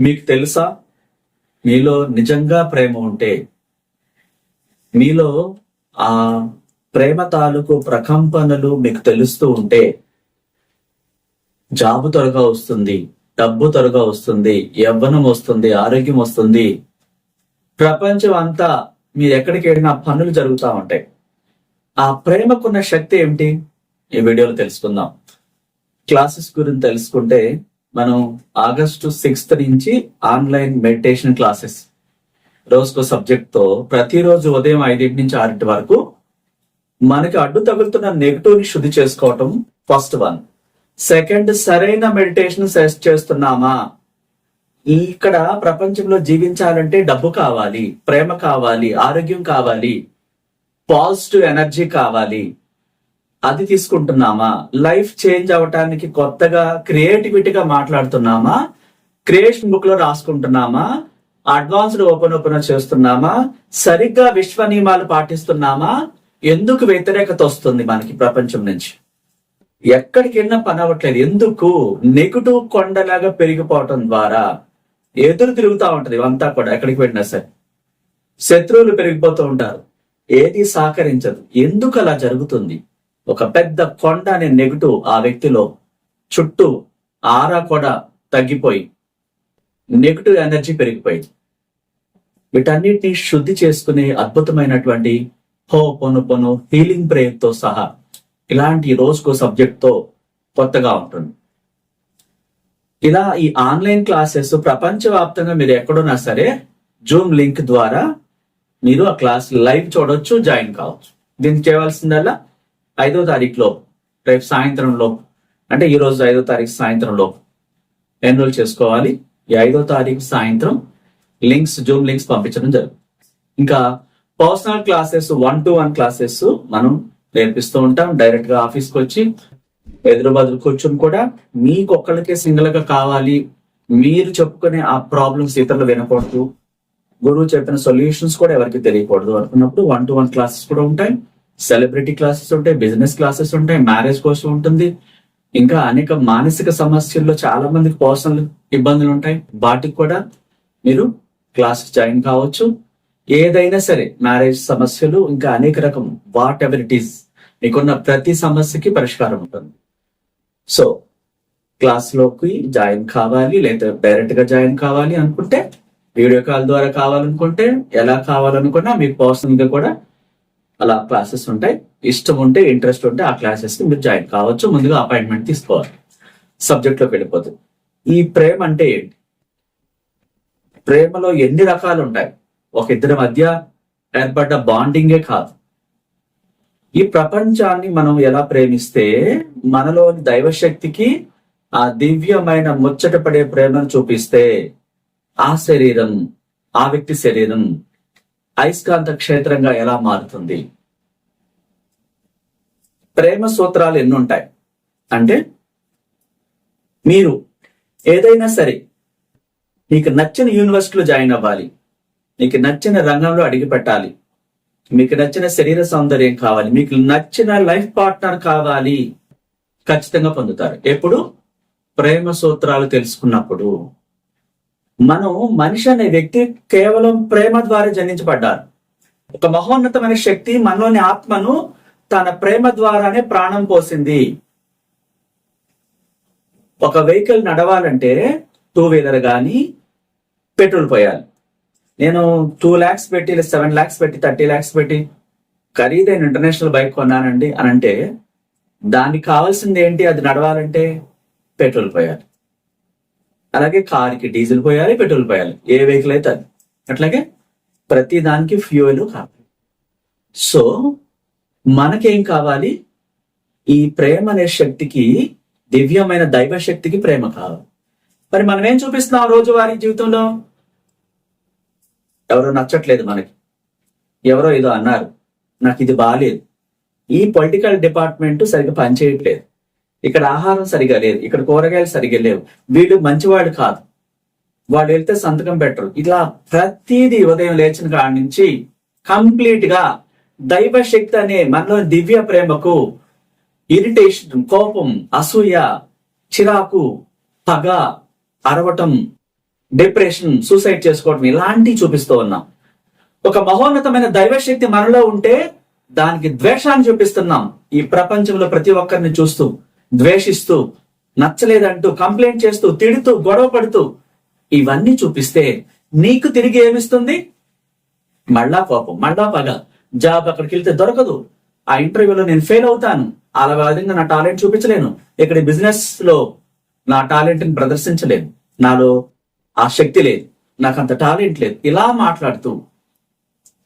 మీకు తెలుసా? మీలో నిజంగా ప్రేమ ఉంటే మీలో ఆ ప్రేమ తాలూకు ప్రకంపనలు మీకు తెలుస్తూ ఉంటే జాబు త్వరగా వస్తుంది డబ్బు త్వరగా వస్తుంది యవ్వనం వస్తుంది ఆరోగ్యం వస్తుంది. ప్రపంచం అంతా మీరు ఎక్కడికి వెళ్ళినా పనులు జరుగుతూ ఉంటాయి. ఆ ప్రేమకున్న శక్తి ఏమిటి? ఈ వీడియోలో తెలుసుకుందాం. క్లాసెస్ గురించి తెలుసుకుంటే మనం ఆగస్టు సిక్స్త్ నుంచి ఆన్లైన్ మెడిటేషన్ క్లాసెస్ రోజుకో సబ్జెక్ట్తో ప్రతిరోజు ఉదయం ఐదింటి నుంచి ఆరింటి వరకు మనకి అడ్డు తగులుతున్న నెగిటివ్ని శుద్ధి చేసుకోవటం ఫస్ట్ వన్. సెకండ్ సరైన మెడిటేషన్ చేస్తున్నామా? ఇక్కడ ప్రపంచంలో జీవించాలంటే డబ్బు కావాలి ప్రేమ కావాలి ఆరోగ్యం కావాలి పాజిటివ్ ఎనర్జీ కావాలి. అది తీసుకుంటున్నామా? లైఫ్ చేంజ్ అవటానికి కొత్తగా క్రియేటివిటీగా మాట్లాడుతున్నామా? క్రియేషన్ బుక్లో రాసుకుంటున్నామా? అడ్వాన్స్డ్ ఓపెన్ ఓపెన్ చేస్తున్నామా? సరిగ్గా విశ్వ నియమాలు పాటిస్తున్నామా? ఎందుకు వ్యతిరేకత వస్తుంది మనకి ప్రపంచం నుంచి? ఎక్కడికి వెళ్ళినా పని అవ్వట్లేదు. ఎందుకు? నెగిటివ్ కొండలాగా పెరిగిపోవటం ద్వారా ఎదురు తిరుగుతూ ఉంటది ఇవంతా కూడా ఎక్కడికి వెళ్ళినా సరే. శత్రువులు పెరిగిపోతూ ఉంటారు. ఏది సహకరించదు. ఎందుకు అలా జరుగుతుంది? ఒక పెద్ద కొండ అనే నెగిటివ్ ఆ వ్యక్తిలో చుట్టూ ఆరా కూడా తగ్గిపోయి నెగిటివ్ ఎనర్జీ పెరిగిపోయింది. వీటన్నిటిని శుద్ధి చేసుకునే అద్భుతమైనటువంటి హో పొను పొను హీలింగ్ ప్రేయర్తో సహా ఇలాంటి రోజుకో సబ్జెక్ట్తో కొత్తగా ఉంటుంది. ఇలా ఈ ఆన్లైన్ క్లాసెస్ ప్రపంచవ్యాప్తంగా మీరు ఎక్కడున్నా సరే జూమ్ లింక్ ద్వారా మీరు ఆ క్లాస్ లైవ్ చూడొచ్చు జాయిన్ కావచ్చు. దీనికి చేయవలసిందల్లా ఐదో తారీఖులో రేపు సాయంత్రంలో అంటే ఈ రోజు ఐదో తారీఖు సాయంత్రంలో ఎన్రోల్ చేసుకోవాలి. ఈ ఐదో తారీఖు సాయంత్రం లింక్స్ జూమ్ లింక్స్ పంపించడం జరుగుతుంది. ఇంకా personal classes one to one classes మనం నేర్పిస్తూ ఉంటాం. డైరెక్ట్గా ఆఫీస్కి వచ్చి ఎదురు బదులు కూర్చొని కూడా మీకు ఒక్కళ్ళకే సింగిల్గా కావాలి. మీరు చెప్పుకునే ఆ ప్రాబ్లమ్స్ ఇతరులు వినకూడదు. గురువు చెప్పిన సొల్యూషన్స్ కూడా ఎవరికి తెలియకూడదు అనుకున్నప్పుడు వన్ టు వన్ క్లాసెస్ కూడా ఉంటాయి. సెలబ్రిటీ క్లాసెస్ ఉంటాయి బిజినెస్ క్లాసెస్ ఉంటాయి మ్యారేజ్ కోసం ఉంటుంది. ఇంకా అనేక మానసిక సమస్యల్లో చాలా మందికి పర్సనల్ ఇబ్బందులు ఉంటాయి. వాటికి కూడా మీరు క్లాస్ జాయిన్ కావచ్చు. ఏదైనా సరే మ్యారేజ్ సమస్యలు ఇంకా అనేక రకం వాట్ ఎవర్ ఇట్ ఈస్ మీకున్న ప్రతి సమస్యకి పరిష్కారం ఉంటుంది. సో క్లాస్లోకి జాయిన్ కావాలి లేదా డైరెక్ట్గా జాయిన్ కావాలి అనుకుంటే వీడియో కాల్ ద్వారా కావాలనుకుంటే ఎలా కావాలనుకున్నా మీకు పర్సనల్గా కూడా అలా క్లాసెస్ ఉంటాయి. ఇష్టం ఉంటే ఇంట్రెస్ట్ ఉంటే ఆ క్లాసెస్కి మీరు జాయిన్ కావచ్చు. ముందుగా అపాయింట్మెంట్ తీసుకోవాలి. సబ్జెక్ట్లోకి వెళ్ళిపోతుంది ఈ ప్రేమ అంటే ఏంటి? ప్రేమలో ఎన్ని రకాలు ఉంటాయి? ఒక ఇద్దరి మధ్య ఏర్పడ్డ బాండింగే కాదు. ఈ ప్రపంచాన్ని మనం ఎలా ప్రేమిస్తే మనలోని దైవశక్తికి ఆ దివ్యమైన ముచ్చటపడే ప్రేమను చూపిస్తే ఆ శరీరం ఆ వ్యక్తి శరీరం అయస్కాంత క్షేత్రంగా ఎలా మారుతుంది? ప్రేమ సూత్రాలు ఎన్నుంటాయి? అంటే మీరు ఏదైనా సరే మీకు నచ్చిన యూనివర్సిటీలో జాయిన్ అవ్వాలి. మీకు నచ్చిన రంగంలో అడిగి పెట్టాలి. మీకు నచ్చిన శరీర సౌందర్యం కావాలి. మీకు నచ్చిన లైఫ్ పార్ట్నర్ కావాలి. ఖచ్చితంగా పొందుతారు. ఎప్పుడు? ప్రేమ సూత్రాలు తెలుసుకున్నప్పుడు. మనం మనిషి అనే వ్యక్తి కేవలం ప్రేమ ద్వారా జన్మించబడ్డారు. ఒక మహోన్నతమైన శక్తి మనలోని ఆత్మను తన ప్రేమ ద్వారానే ప్రాణం పోసింది. ఒక వెహికల్ నడవాలంటే టూ వీలర్ కానీ పెట్రోల్ పోయాలి. నేను టూ ల్యాక్స్ పెట్టి సెవెన్ ల్యాక్స్ పెట్టి థర్టీ ల్యాక్స్ పెట్టి ఖరీదైన ఇంటర్నేషనల్ బైక్ కొన్నానండి అని అంటే దానికి కావాల్సింది ఏంటి? అది నడవాలంటే పెట్రోల్ పోయాలి. అలాగే కార్కి డీజిల్ పోయాలి పెట్రోల్ పోయాలి. ఏ వెహికల్ అయితే అది. అట్లాగే ప్రతి దానికి ఫ్యూయల్ కావాలి సో మనకేం కావాలి? ఈ ప్రేమ అనే శక్తికి దివ్యమైన దైవ శక్తికి ప్రేమ కావాలి. మరి మనం ఏం చూపిస్తున్నాం రోజువారీ జీవితంలో? ఎవరో నచ్చట్లేదు మనకి. ఎవరో ఏదో అన్నారు. నాకు ఇది బాగాలేదు ఈ పొలిటికల్ డిపార్ట్మెంట్ సరిగ్గా పనిచేయట్లేదు. ఇక్కడ ఆహారం సరిగా లేదు ఇక్కడ కూరగాయలు సరిగా లేవు. వీళ్ళు మంచివాడు కాదు. వాళ్ళు వెళ్తే సంతకం పెట్టరు. ఇలా ప్రతిదీ ఉదయం లేచిన కాడి నుంచి కంప్లీట్గా దైవ శక్తి అనే మనలో దివ్య ప్రేమకు ఇరిటేషన్ కోపం అసూయ చిరాకు పగ అరవటం డిప్రెషన్ సూసైడ్ చేసుకోవటం ఇలాంటివి చూపిస్తూ ఉన్నాం. ఒక మహోన్నతమైన దైవశక్తి మనలో ఉంటే దానికి ద్వేషాన్ని చూపిస్తున్నాం. ఈ ప్రపంచంలో ప్రతి ఒక్కరిని చూస్తూ ద్వేషిస్తూ నచ్చలేదంటూ కంప్లైంట్ చేస్తూ తిడుతూ గొడవ పడుతూ ఇవన్నీ చూపిస్తే నీకు తిరిగి ఏమిస్తుంది? మళ్ళా కోపం మళ్ళా పగ. జాబ్ అక్కడికి వెళ్తే దొరకదు. ఆ ఇంటర్వ్యూలో నేను ఫెయిల్ అవుతాను. అలా విధంగా నా టాలెంట్ చూపించలేను. ఇక్కడ బిజినెస్లో నా టాలెంట్ని ప్రదర్శించలేను. నాలో ఆ శక్తి లేదు. నాకు అంత టాలెంట్ లేదు. ఇలా మాట్లాడుతూ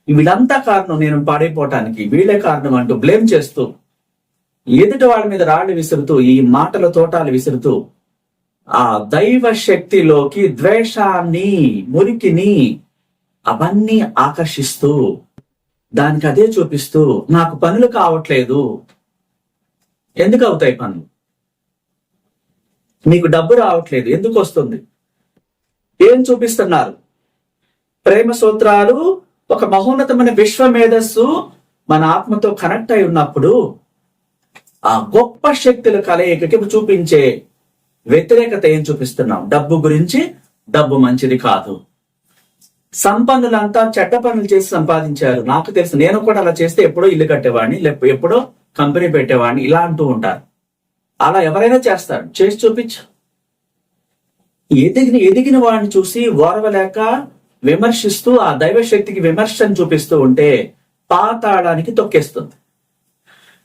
వీళ్ళంతా కారణం నేను పాడైపోవటానికి వీళ్ళే కారణం అంటూ బ్లేమ్ చేస్తూ ఎదుటి వాళ్ళ మీద రాళ్ళు విసురుతూ ఈ మాటల తోటాలు విసురుతూ ఆ దైవ శక్తిలోకి ద్వేషాన్ని మురికిని అవన్నీ ఆకర్షిస్తూ దానికి అదే చూపిస్తూ నాకు పనులు కావట్లేదు. ఎందుకు అవుతాయి పనులు? మీకు డబ్బు రావట్లేదు. ఎందుకు వస్తుంది? ఏం చూపిస్తున్నారు? ప్రేమ సూత్రాలు ఒక మహోన్నతమైన విశ్వ మేధస్సు మన ఆత్మతో కనెక్ట్ అయి ఉన్నప్పుడు ఆ గొప్ప శక్తుల కలయికకి చూపించే వ్యతిరేకత ఏం చూపిస్తున్నాం? డబ్బు గురించి డబ్బు మంచిది కాదు. సంపన్నులంతా చెడ్డ పనులు చేసి సంపాదించారు. నాకు తెలుసు నేను కూడా అలా చేస్తే ఎప్పుడో ఇల్లు కట్టేవాడిని లేకపోతే ఎప్పుడో కంపెనీ పెట్టేవాడిని ఇలా అంటూ ఉంటారు. అలా ఎవరైనా చేస్తారు. చేసి చూపించు. ఎదిగిన ఎదిగిన వాడిని చూసి ఓర్వలేక విమర్శిస్తూ ఆ దైవ శక్తికి విమర్శను చూపిస్తూ ఉంటే పాతాళానికి తొక్కేస్తుంది.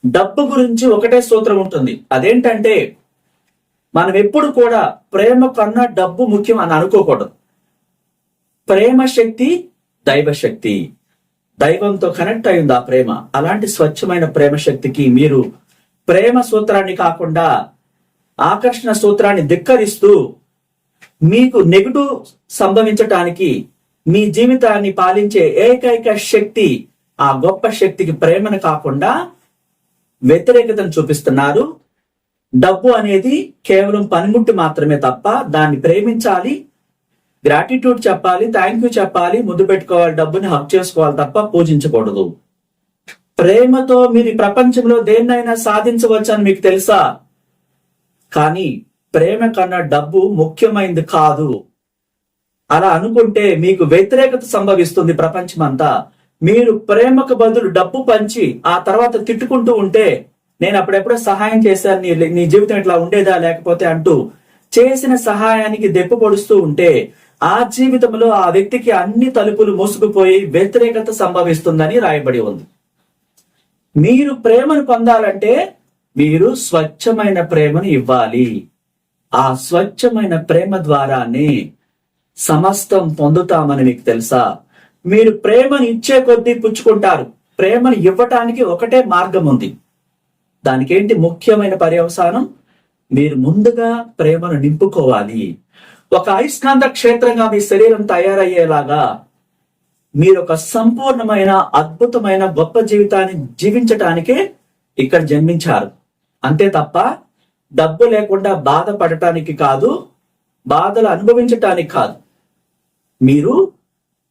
డబ్బు గురించి ఒకటే సూత్రం ఉంటుంది. అదేంటంటే మనం ఎప్పుడు కూడా ప్రేమ కన్నా డబ్బు ముఖ్యం అని అనుకోకూడదు. ప్రేమ శక్తి దైవ శక్తి. దైవంతో కనెక్ట్ అయింది ఆ ప్రేమ. అలాంటి స్వచ్ఛమైన ప్రేమ శక్తికి మీరు ప్రేమ సూత్రాన్ని కాకుండా ఆకర్షణ సూత్రాన్ని ధిక్కరిస్తూ మీకు నెగటివ్ సంభవించటానికి మీ జీవితాన్ని పాలించే ఏకైక శక్తి ఆ గొప్ప శక్తికి ప్రేమను కాకుండా వ్యతిరేకతను చూపిస్తున్నారు. డబ్బు అనేది కేవలం పనిముట్టు మాత్రమే తప్ప దాన్ని ప్రేమించాలి గ్రాటిట్యూడ్ చెప్పాలి థ్యాంక్ యూ చెప్పాలి ముద్దు పెట్టుకోవాలి డబ్బుని హక్ చేసుకోవాలి తప్ప పూజించకూడదు. ప్రేమతో మీరు ప్రపంచంలో దేన్నైనా సాధించవచ్చని మీకు తెలుసా? కానీ ప్రేమ కన్నా డబ్బు ముఖ్యమైనది కాదు. అలా అనుకుంటే మీకు వ్యతిరేకత సంభవిస్తుంది ప్రపంచమంతా. మీరు ప్రేమకు బదులు డబ్బు పంచి ఆ తర్వాత తిట్టుకుంటూ ఉంటే నేను అప్పుడెప్పుడో సహాయం చేశాను. నీ నీ జీవితం ఇట్లా ఉండేదా లేకపోతే అంటూ చేసిన సహాయానికి దెప్పపడుస్తూ ఉంటే ఆ జీవితంలో ఆ వ్యక్తికి అన్ని తలుపులు మూసుకుపోయి వ్యతిరేకత సంభవిస్తుందని రాయబడి ఉంది. మీరు ప్రేమను పొందాలంటే మీరు స్వచ్ఛమైన ప్రేమను ఇవ్వాలి. ఆ స్వచ్ఛమైన ప్రేమ ద్వారానే సమస్తం పొందుతామని మీకు తెలుసా? మీరు ప్రేమను ఇచ్చే కొద్దీ పుచ్చుకుంటారు. ప్రేమను ఇవ్వటానికి ఒకటే మార్గం ఉంది. దానికేంటి ముఖ్యమైన పర్యవసానం? మీరు ముందుగా ప్రేమను నింపుకోవాలి. ఒక అయస్కాంత క్షేత్రంగా మీ శరీరం తయారయ్యేలాగా మీరు ఒక సంపూర్ణమైన అద్భుతమైన గొప్ప జీవితాన్ని జీవించటానికే ఇక్కడ జన్మించారు. అంతే తప్ప డబ్బు లేకుండా బాధపడటానికి కాదు బాధలు అనుభవించటానికి కాదు. మీరు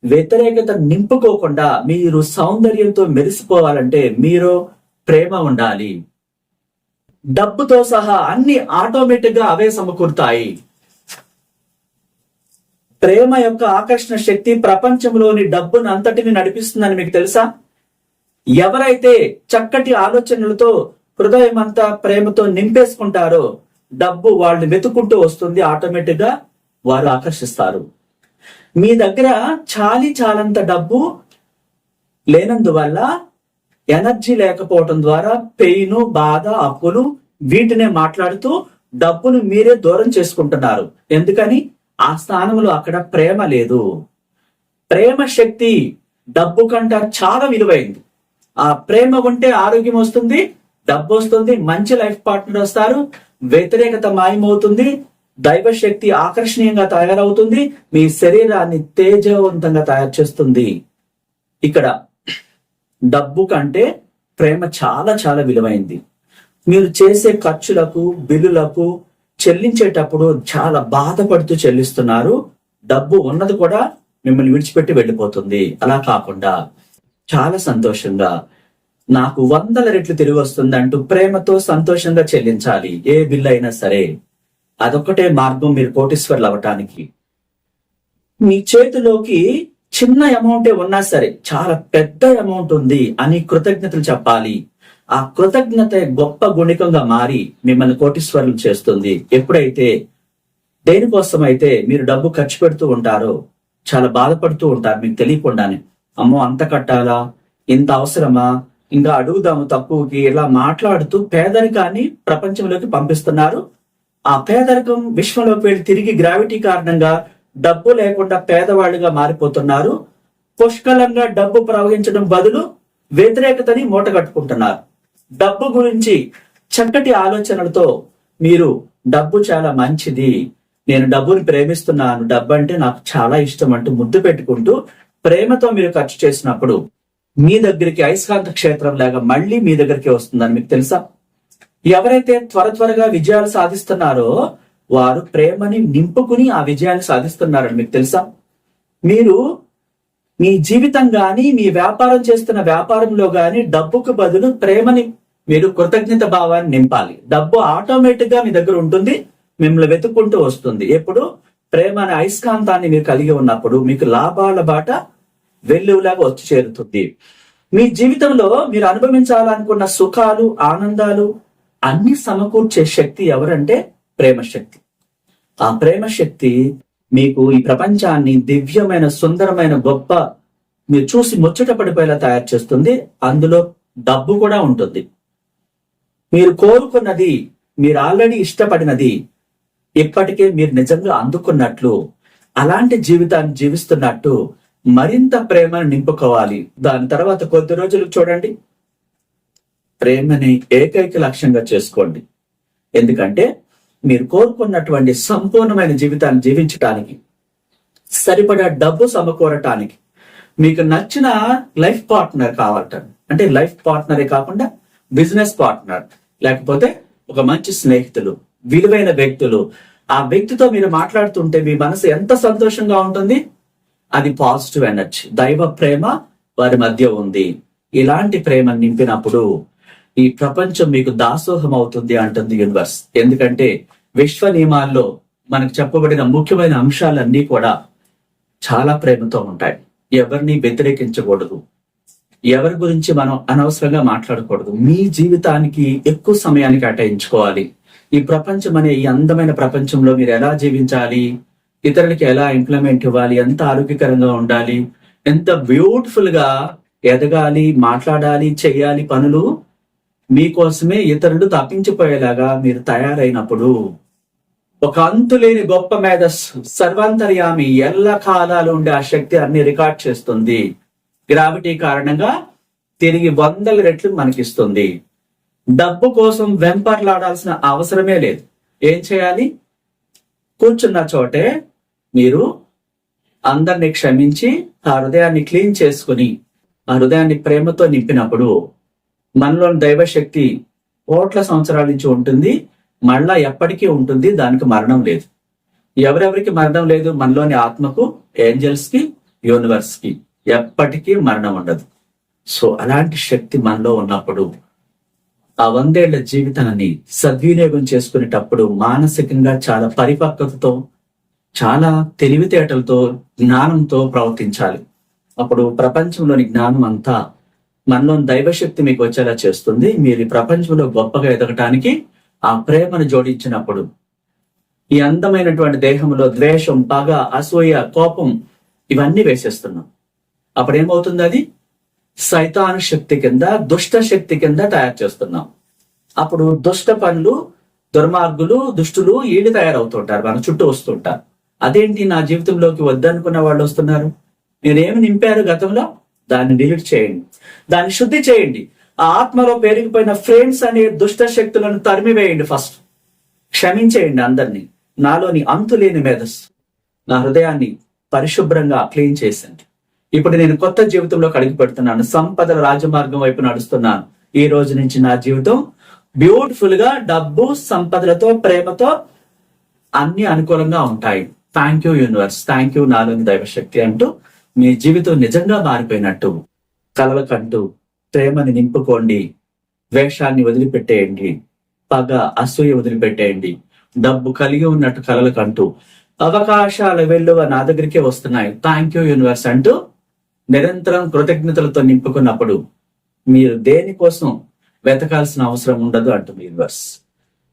వ్యతిరేకత నింపుకోకుండా మీరు సౌందర్యంతో మెరిసిపోవాలంటే మీరు ప్రేమ ఉండాలి. డబ్బుతో సహా అన్ని ఆటోమేటిక్గా అవే సమకూరుతాయి. ప్రేమ యొక్క ఆకర్షణ శక్తి ప్రపంచంలోని డబ్బును అంతటిని నడిపిస్తుందని మీకు తెలుసా? ఎవరైతే చక్కటి ఆలోచనలతో హృదయం అంతా ప్రేమతో నింపేసుకుంటారో డబ్బు వాళ్ళు వెతుకుంటూ వస్తుంది ఆటోమేటిక్గా వారు ఆకర్షిస్తారు. మీ దగ్గర చాలి చాలంత డబ్బు లేనందువల్ల ఎనర్జీ లేకపోవటం ద్వారా పెయిన్ బాధ అప్పులు వీటినే మాట్లాడుతూ డబ్బును మీరే దూరం చేసుకుంటున్నారు. ఎందుకని? ఆ స్థానంలో అక్కడ ప్రేమ లేదు. ప్రేమ శక్తి డబ్బు కంటే చాలా విలువైంది. ఆ ప్రేమ ఉంటే ఆరోగ్యం వస్తుంది డబ్బు వస్తుంది మంచి లైఫ్ పార్ట్నర్ వస్తారు వ్యతిరేకత మాయమవుతుంది దైవశక్తి ఆకర్షణీయంగా తయారవుతుంది. మీ శరీరాన్ని తేజవంతంగా తయారు చేస్తుంది. ఇక్కడ డబ్బు కంటే ప్రేమ చాలా చాలా విలువైంది. మీరు చేసే ఖర్చులకు బిల్లులకు చెల్లించేటప్పుడు చాలా బాధపడుతూ చెల్లిస్తున్నారు. డబ్బు ఉన్నది కూడా మిమ్మల్ని విడిచిపెట్టి వెళ్ళిపోతుంది. అలా కాకుండా చాలా సంతోషంగా నాకు వందల రెట్లు తిరిగి వస్తుంది అంటూ ప్రేమతో సంతోషంగా చెల్లించాలి. ఏ బిల్లు అయినా సరే. అదొక్కటే మార్గం మీరు కోటీశ్వర్లు అవ్వటానికి మీ చేతిలోకి చిన్న అమౌంటే ఉన్నా సరే చాలా పెద్ద అమౌంట్ ఉంది అని కృతజ్ఞతలు చెప్పాలి. ఆ కృతజ్ఞత గొప్ప గుణికంగా మారి మిమ్మల్ని కోటీశ్వరులు చేస్తుంది. ఎప్పుడైతే దేనికోసం అయితే మీరు డబ్బు ఖర్చు పెడుతూ ఉంటారో చాలా బాధపడుతూ ఉంటారు మీకు తెలియకుండానే. అమ్మో అంత కట్టాలా? ఇంత అవసరమా? ఇంకా అడుగుదాము తక్కువకి ఇలా మాట్లాడుతూ పేదరికాన్ని ప్రపంచంలోకి పంపిస్తున్నారు. ఆ పేదరికం విశ్వంలోకి వెళ్ళి తిరిగి గ్రావిటీ కారణంగా డబ్బు లేకుండా పేదవాళ్ళుగా మారిపోతున్నారు. పుష్కలంగా డబ్బు ప్రవహించడం బదులు వ్యతిరేకతని మూట కట్టుకుంటున్నారు. డబ్బు గురించి చక్కటి ఆలోచనలతో మీరు డబ్బు చాలా మంచిది. నేను డబ్బుని ప్రేమిస్తున్నాను. డబ్బు అంటే నాకు చాలా ఇష్టం అంటూ ముద్దు పెట్టుకుంటూ ప్రేమతో మీరు ఖర్చు చేసినప్పుడు మీ దగ్గరికి అయస్కాంత క్షేత్రం లాగా మళ్ళీ మీ దగ్గరికి వస్తుందని మీకు తెలుసా? ఎవరైతే త్వర త్వరగా విజయాలు సాధిస్తున్నారో వారు ప్రేమని నింపుకుని ఆ విజయాన్ని సాధిస్తున్నారని మీకు తెలుసా? మీరు మీ జీవితం గాని మీ వ్యాపారం చేస్తున్న వ్యాపారంలో గాని డబ్బుకు బదులు ప్రేమని మీరు కృతజ్ఞత భావాన్ని నింపాలి. డబ్బు ఆటోమేటిక్గా మీ దగ్గర ఉంటుంది మిమ్మల్ని వెతుక్కుంటూ వస్తుంది. ఎప్పుడు? ప్రేమ అనే అయస్కాంతాన్ని మీరు కలిగి ఉన్నప్పుడు మీకు లాభాల బాట వెల్లువలాగా వచ్చి చేరుతుంది. మీ జీవితంలో మీరు అనుభవించాలనుకున్న సుఖాలు ఆనందాలు అన్ని సమకూర్చే శక్తి ఎవరంటే ప్రేమ శక్తి ఆ ప్రేమ శక్తి మీకు ఈ ప్రపంచాన్ని దివ్యమైన సుందరమైన గొప్ప మీరు చూసి ముచ్చట పడిపోయేలా తయారు చేస్తుంది. అందులో డబ్బు కూడా ఉంటుంది. మీరు కోరుకున్నది మీరు ఆల్రెడీ ఇష్టపడినది ఇప్పటికే మీరు నిజంగా అందుకున్నట్లు అలాంటి జీవితాన్ని జీవిస్తున్నట్టు మరింత ప్రేమను నింపుకోవాలి. దాని తర్వాత కొద్ది రోజులు చూడండి. ప్రేమని ఏకైక లక్ష్యంగా చేసుకోండి. ఎందుకంటే మీరు కోరుకున్నటువంటి సంపూర్ణమైన జీవితాన్ని జీవించటానికి సరిపడా డబ్బు సమకూరటానికి మీకు నచ్చిన లైఫ్ పార్ట్నర్ కావాలట. అంటే లైఫ్ పార్ట్నరే కాకుండా బిజినెస్ పార్ట్నర్. లేకపోతే ఒక మంచి స్నేహితులు విలువైన వ్యక్తులు. ఆ వ్యక్తితో మీరు మాట్లాడుతుంటే మీ మనసు ఎంత సంతోషంగా ఉంటుంది? అది పాజిటివ్ ఎనర్జీ. దైవ ప్రేమ వారి మధ్య ఉంది. ఇలాంటి ప్రేమ నింపినప్పుడు ఈ ప్రపంచం మీకు దాసోహం అవుతుంది అంటుంది యూనివర్స్. ఎందుకంటే విశ్వ నియమాల్లో మనకు చెప్పబడిన ముఖ్యమైన అంశాలన్నీ కూడా చాలా ప్రేమతో ఉంటాయి. ఎవరిని వ్యతిరేకించకూడదు. ఎవరి గురించి మనం అనవసరంగా మాట్లాడకూడదు. మీ జీవితానికి ఎక్కువ సమయాన్ని కేటాయించుకోవాలి. ఈ ప్రపంచం అనే ఈ అందమైన ప్రపంచంలో మీరు ఎలా జీవించాలి? ఇతరులకి ఎలా ఇంప్లిమెంట్ ఇవ్వాలి? ఎంత ఆరోగ్యకరంగా ఉండాలి? ఎంత బ్యూటిఫుల్గా ఎదగాలి మాట్లాడాలి చేయాలి పనులు? మీకోసమే ఇతరులు తప్పించిపోయేలాగా మీరు తయారైనప్పుడు ఒక అంతులేని గొప్ప మేధస్సు సర్వాంతర్యామి ఎల్ల కాలాలు ఉండే ఆ శక్తి అన్ని రికార్డ్ చేస్తుంది. గ్రావిటీ కారణంగా తిరిగి వందల రెట్లు మనకిస్తుంది. డబ్బు కోసం వెంపర్లాడాల్సిన అవసరమే లేదు. ఏం చేయాలి? కూర్చున్న చోటే మీరు అందరిని క్షమించి ఆ హృదయాన్ని క్లీన్ చేసుకుని ఆ హృదయాన్ని ప్రేమతో నింపినప్పుడు మనలోని దైవశక్తి కోట్ల సంవత్సరాల నుంచి ఉంటుంది. మళ్ళా ఎప్పటికీ ఉంటుంది. దానికి మరణం లేదు. ఎవరెవరికి మరణం లేదు? మనలోని ఆత్మకు ఏంజల్స్కి యూనివర్స్కి ఎప్పటికీ మరణం ఉండదు. సో అలాంటి శక్తి మనలో ఉన్నప్పుడు ఆ వందేళ్ళ జీవితాన్ని సద్వినియోగం చేసుకునేటప్పుడు మానసికంగా చాలా పరిపక్వతతో చాలా తెలివితేటలతో జ్ఞానంతో ప్రవర్తించాలి. అప్పుడు ప్రపంచంలోని జ్ఞానం అంతా మనలో దైవశక్తి మీకు వచ్చేలా చేస్తుంది. మీరు ప్రపంచంలో గొప్పగా ఎదగటానికి ఆ ప్రేమను జోడించినప్పుడు ఈ అందమైనటువంటి దేహంలో ద్వేషం పగ అసూయ కోపం ఇవన్నీ వేసేస్తున్నాం. అప్పుడు ఏమవుతుంది అది? సైతాను శక్తి కింద దుష్ట శక్తి కింద తయారు చేస్తున్నాం. అప్పుడు దుష్ట పనులు దుర్మార్గులు దుష్టులు వీళ్ళు తయారవుతుంటారు. మన చుట్టూ వస్తుంటారు. అదేంటి నా జీవితంలోకి వద్దనుకున్న వాళ్ళు వస్తున్నారు? మీరేమి నింపారు గతంలో? దాన్ని డిలీట్ చేయండి. దాన్ని శుద్ధి చేయండి. ఆ ఆత్మలో పెరిగిపోయిన ఫ్రేమ్స్ అనే దుష్ట శక్తులను తరిమివేయండి ఫస్ట్. క్షమించేయండి అందరినీ. నాలోని అంతులేని మేధస్సు. నా హృదయాన్ని పరిశుభ్రంగా క్లీన్ చేసింది ఇప్పుడు నేను కొత్త జీవితంలో కడిగి పెడుతున్నాను. సంపదల రాజమార్గం వైపు నడుస్తున్నాను. ఈ రోజు నుంచి నా జీవితం బ్యూటిఫుల్గా డబ్బు సంపదలతో ప్రేమతో అన్ని అనుకూలంగా ఉంటాయి. Thank you universe thank you నాలోని దైవశక్తి అంటూ మీ జీవితం నిజంగా మారిపోయినట్టు. కలలకంటూ ప్రేమని నింపుకోండి. ద్వేషాన్ని వదిలిపెట్టేయండి. పగ అసూయ వదిలిపెట్టేయండి. డబ్బు కలిగి ఉన్నట్టు కలలకంటూ అవకాశాల వెల్లువ నా దగ్గరికే వస్తున్నాయి. థ్యాంక్ యూ యూనివర్స్ అంటూ నిరంతరం కృతజ్ఞతలతో నింపుకున్నప్పుడు మీరు దేనికోసం వెతకాల్సిన అవసరం ఉండదు అంటుంది universe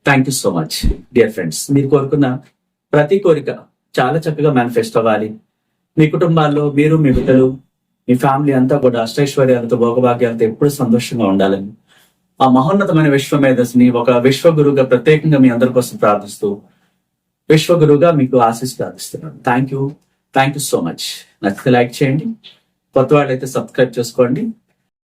thank you so much dear friends మీరు కోరుకున్న ప్రతి కోరిక చాలా చక్కగా మేనిఫెస్ట్ అవ్వాలి. మీ కుటుంబాల్లో మీరు మీ బిడ్డలు మీ ఫ్యామిలీ అంతా కూడా అష్టైశ్వర్యాలతో భోగభాగ్యాలతో ఎప్పుడు సంతోషంగా ఉండాలని. ఆ మహోన్నతమైన విశ్వ మేధస్సుని ఒక విశ్వగురుగా ప్రత్యేకంగా మీ అందరి కోసం ప్రార్థిస్తూ విశ్వగురుగా మీకు ఆశీస్ ప్రార్థిస్తున్నాను. Thank you thank you so much నచ్చితే లైక్ చేయండి. కొత్త వాళ్ళైతే సబ్స్క్రైబ్ చేసుకోండి.